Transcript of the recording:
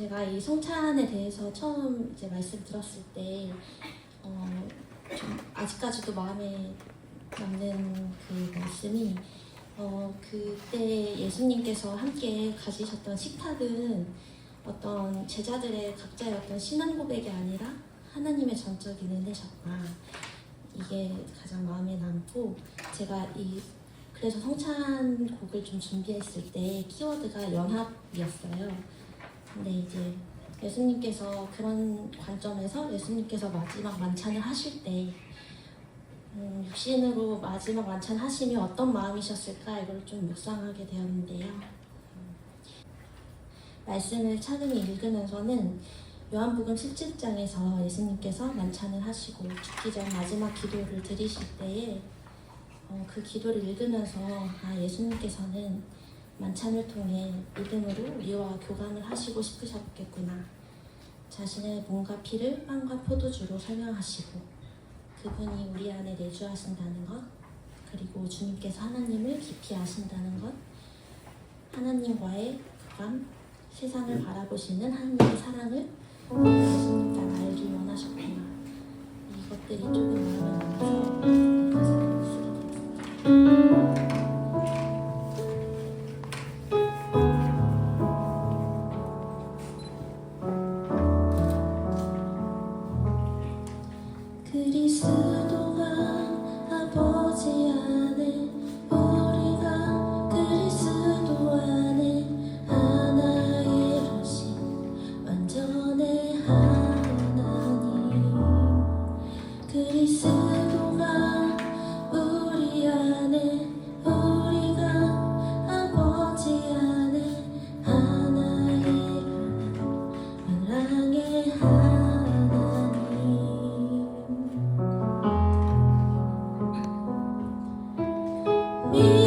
제가 이 성찬에 대해서 처음 이제 말씀 들었을 때, 어, 좀 아직까지도 마음에 남는 그 말씀이, 어, 그때 예수님께서 함께 가지셨던 식탁은 어떤 제자들의 각자의 어떤 신앙 고백이 아니라 하나님의 전적인 은혜셨다. 이게 가장 마음에 남고, 제가 이 그래서 성찬 곡을 좀 준비했을 때 키워드가 연합이었어요. 근데 이제 예수님께서 그런 관점에서 예수님께서 마지막 만찬을 하실 때 음, 육신으로 마지막 만찬 하시면 어떤 마음이셨을까 이걸 좀 묵상하게 되었는데요. 음, 말씀을 차근히 읽으면서는 요한복음 17장에서 예수님께서 만찬을 하시고 죽기 전 마지막 기도를 드리실 때에 어, 그 기도를 읽으면서 아 예수님께서는 만찬을 통해 믿음으로 우리와 교감을 하시고 싶으셨겠구나. 자신의 몸과 피를 빵과 포도주로 설명하시고 그분이 우리 안에 내주하신다는 것 그리고 주님께서 하나님을 깊이 아신다는 것 하나님과의 교감 세상을 바라보시는 하나님의 사랑을 예수님께서 알기 원하셨구나. 이것들이 조금 마음에 me.